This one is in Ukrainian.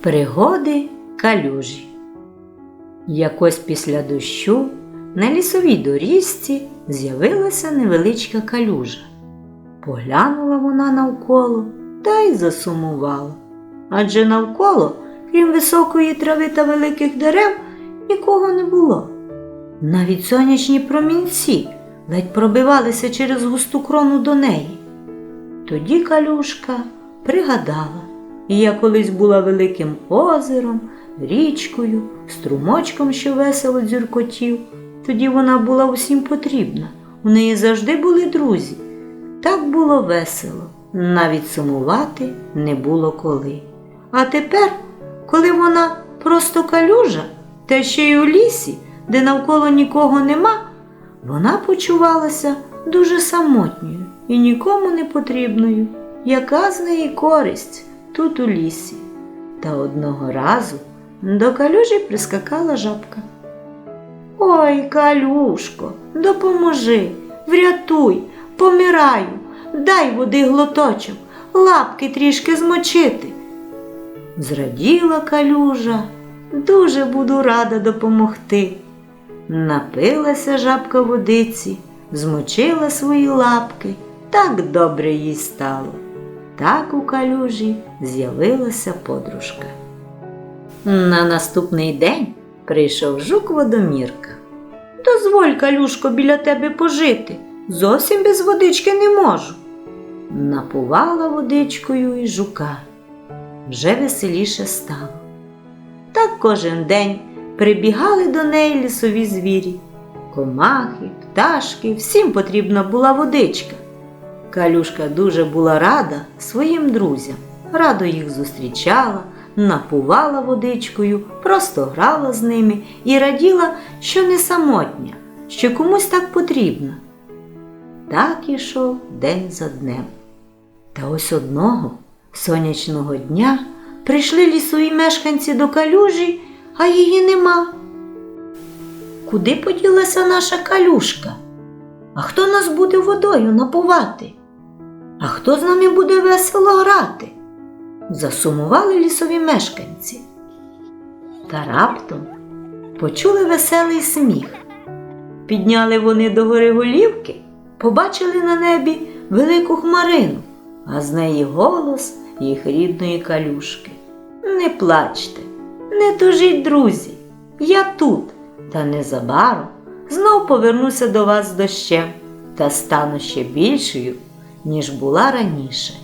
Пригоди калюжі. Якось після дощу на лісовій доріжці з'явилася невеличка калюжа. Поглянула вона навколо та й засумувала. Адже навколо, крім високої трави та великих дерев, нікого не було. Навіть сонячні промінці ледь пробивалися через густу крону до неї. Тоді калюшка пригадала, і я колись була великим озером, річкою, струмочком, що весело дзюркотів. Тоді вона була усім потрібна. У неї завжди були друзі. Так було весело, навіть сумувати не було коли. А тепер, коли вона просто калюжа, та ще й у лісі, де навколо нікого нема, вона почувалася дуже самотньою і нікому не потрібною. Яка з неї користь тут у лісі? Та одного разу до калюжі прискакала жабка. Ой, калюшко, допоможи, врятуй, помираю, дай води глоточок, лапки трішки змочити. Зраділа калюжа, дуже буду рада допомогти. Напилася жабка водиці, змочила свої лапки, так добре їй стало. Так у калюжі з'явилася подружка. На наступний день прийшов жук водомірка. Дозволь, калюшко, біля тебе пожити. Зовсім без водички не можу. Напувала водичкою і жука. Вже веселіше стало. Так кожен день прибігали до неї лісові звірі. Комахи, пташки, всім потрібна була водичка. Калюшка дуже була рада своїм друзям, радо їх зустрічала, напувала водичкою, просто грала з ними і раділа, що не самотня, що комусь так потрібна. Так ішов день за днем. Та ось одного сонячного дня прийшли лісові мешканці до калюжі, а її нема. Куди поділася наша калюшка? А хто нас буде водою напувати? А хто з нами буде весело грати? Засумували лісові мешканці. Та раптом почули веселий сміх. Підняли вони до гори голівки, побачили на небі велику хмарину, а з неї голос їх рідної калюшки. Не плачте, не тужіть, друзі, я тут, та незабаром знов повернуся до вас з дощем та стану ще більшою, ніж була раніше.